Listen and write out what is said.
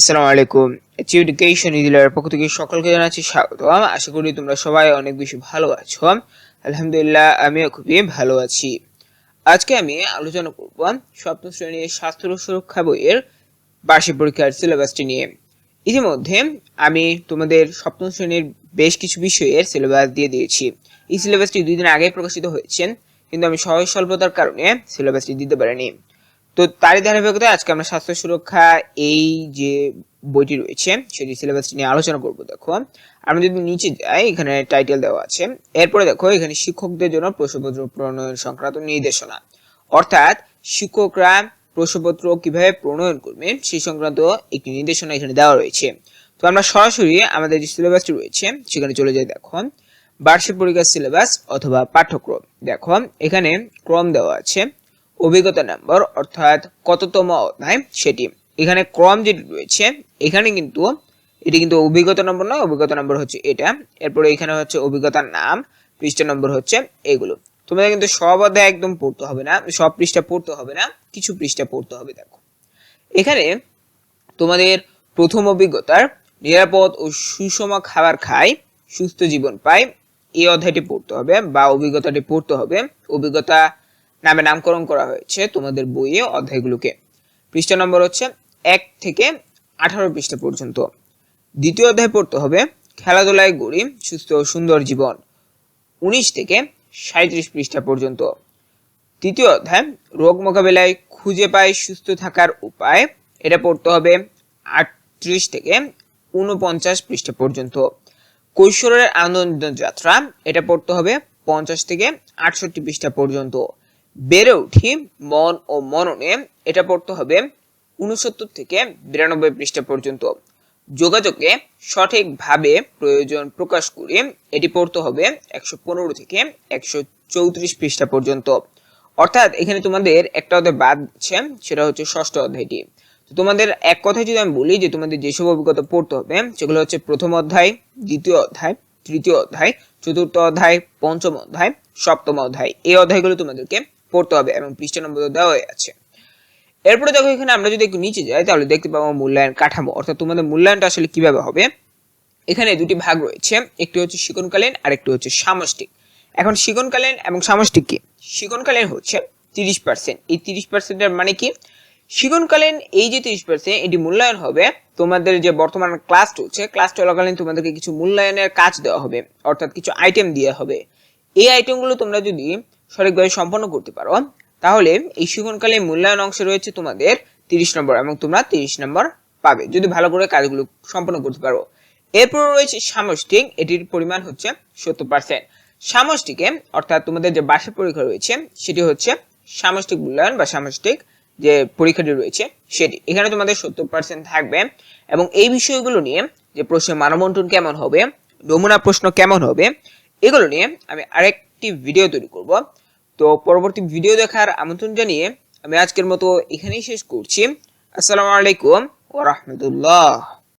আসসালামু আলাইকুম। Achieve education ইদিলার পক্ষ থেকে সকলকে জানাচ্ছি স্বাগত আশা করি তোমরা সবাই অনেক বেশি ভালো আছো। আলহামদুলিল্লাহ, আমিও খুবই ভালো আছি। আজকে আমি আলোচনা করব সপ্তম শ্রেণির স্বাস্থ্য সুরক্ষা বইয়ের বার্ষিক পরীক্ষার সিলেবাসটি নিয়ে। ইতিমধ্যে আমি তোমাদের সপ্তম শ্রেণির বেশ কিছু বিষয়ের সিলেবাস দিয়ে দিয়েছি। এই সিলেবাসটি দুই দিন আগে প্রকাশিত হয়েছে, কিন্তু আমি সহজ স্বল্পতার কারণে সিলেবাসটি দিতে পারিনি। তো তারই ধারাবাহিকতায় আজকে আমরা স্বাস্থ্য সুরক্ষা এই যে বইটি রয়েছে, সেটি সিলেবাসটি নিয়ে আলোচনা করব, দেখো। আমরা যদি নিচে যাই, এখানে টাইটেল দেওয়া আছে। এরপরে দেখো, এখানে শিক্ষকদের জন্য প্রশ্নপত্র প্রণয়ন সংক্রান্ত নির্দেশনা। অর্থাৎ শিক্ষকরা প্রশ্নপত্র কীভাবে প্রণয়ন করবেন সেই সংক্রান্ত একটি নির্দেশনা এখানে দেওয়া রয়েছে। তো আমরা সরাসরি আমাদের যে সিলেবাসটি রয়েছে, সেখানে চলে যাই, দেখো। বার্ষিক পরীক্ষার সিলেবাস অথবা পাঠ্যক্রম। দেখো, এখানে ক্রম দেওয়া আছে। অভিজ্ঞতা নাম্বার অর্থাৎ কততম অধ্যায় সেটি। এখানে ক্রম যেটি রয়েছে, এখানে কিন্তু এটি কিন্তু অভিজ্ঞতা নম্বর নয়, অভিজ্ঞতা নম্বর হচ্ছে এটা। এরপরে এখানে হচ্ছে অভিজ্ঞতার নাম, পৃষ্ঠা নম্বর হচ্ছে এগুলো। তোমাদের কিন্তু সব অধ্যায় একদম পড়তে হবে না, সব পৃষ্ঠা পড়তে হবে না, কিছু পৃষ্ঠা পড়তে হবে দেখো। এখানে তোমাদের প্রথম অভিজ্ঞতার নিরাপদ ও সুষম খাবার খায় সুস্থ জীবন পায় এই অধ্যায়টি পড়তে হবে বা অভিজ্ঞতাটি পড়তে হবে। অভিজ্ঞতা নামে নামকরণ করা হয়েছে তোমাদের বইয়ে অধ্যায়গুলোকে। পৃষ্ঠা নম্বর হচ্ছে এক থেকে আঠারো পৃষ্ঠা পর্যন্ত। দ্বিতীয় অধ্যায় পড়তে হবে, খেলাধুলায় গড়ি, সুস্থ ও সুন্দর জীবন। উনিশ থেকে সাঁত্রিশ পৃষ্ঠা পর্যন্ত। তৃতীয় অধ্যায়, রোগ মোকাবেলায় খুঁজে পায় সুস্থ থাকার উপায়। এটা পড়তে হবে আটত্রিশ থেকে উনপঞ্চাশ পৃষ্ঠা পর্যন্ত। কৈশোরের আনন্দ যাত্রা, এটা পড়তে হবে পঞ্চাশ থেকে আটষট্টি পৃষ্ঠা পর্যন্ত। বেড়ে উঠি মন ও মননে। এটা পড়তে হবে উনসত্তর থেকে বিরানব্বই পৃষ্ঠা পর্যন্ত। যোগাযোগে সঠিকভাবে প্রয়োজন প্রকাশ করে এটি পড়তে হবে একশো পনেরো থেকে একশো চৌত্রিশ পৃষ্ঠা পর্যন্ত। অর্থাৎ এখানে তোমাদের একটা অধ্যায় বাদ দিচ্ছে, সেটা হচ্ছে ষষ্ঠ অধ্যায়টি। তো তোমাদের এক কথায় যদি আমি বলি যে তোমাদের যেসব অভিজ্ঞতা পড়তে হবে, সেগুলো হচ্ছে প্রথম অধ্যায়, দ্বিতীয় অধ্যায়, তৃতীয় অধ্যায়, চতুর্থ অধ্যায়, পঞ্চম অধ্যায়, সপ্তম অধ্যায়। এই অধ্যায়গুলো তোমাদেরকে পড়তে হবে এবং পৃষ্ঠা নম্বর দেওয়া হয়ে আছে। এরপরে দেখো এখানে আমরা যদি একটু নিচে যাই, তাহলে দেখতে পাবো মূল্যায়ন কাঠামো। অর্থাৎ তোমাদের মূল্যায়নটা আসলে কীভাবে হবে? এখানে দুটি ভাগ রয়েছে, একটি হচ্ছে শিকনকালীন আর একটি হচ্ছে সামষ্টিক। এখন শিকনকালীন এবং সামষ্টিক কি? শিকনকালীন হচ্ছে তিরিশ পার্সেন্ট এই তিরিশ পার্সেন্টের মানে কি? শিকনকালীন এই যে তিরিশ পার্সেন্ট এটি মূল্যায়ন হবে। তোমাদের যে বর্তমান ক্লাস চলছে ক্লাস চলাকালীন তোমাদেরকে কিছু মূল্যায়নের কাজ দেওয়া হবে। অর্থাৎ কিছু আইটেম দেওয়া হবে। এই আইটেমগুলো তোমরা যদি সঠিকভাবে সম্পন্ন করতে পারো। তাহলে এই শিক্ষণকালে মূল্যায়ন অংশে রয়েছে তোমাদের তিরিশ নম্বর এবং তোমরা তিরিশ নম্বর পাবে, যদি ভালো করে কাজগুলো সম্পন্ন করতে পারো। এরপর রয়েছে সামষ্টিক, এটির পরিমাণ হচ্ছে সত্তর পার্সেন্ট সামষ্টিকে, অর্থাৎ তোমাদের যে বার্ষিক পরীক্ষা রয়েছে, সেটি হচ্ছে সামষ্টিক মূল্যায়ন বা সামষ্টিক যে পরীক্ষাটি রয়েছে, সেটি। এখানে তোমাদের সত্তর পার্সেন্ট থাকবে এবং এই বিষয়গুলো নিয়ে যে প্রশ্নের মানবন্টন কেমন হবে, নমুনা প্রশ্ন কেমন হবে, এগুলো নিয়ে আমি আরেকটি ভিডিও তৈরি করব। তো পরবর্তী ভিডিও দেখার আমন্ত্রণ জানিয়ে আমি আজকের মতো এখানেই শেষ করছি। আসসালামু আলাইকুম ওয়া রাহমাতুল্লাহ।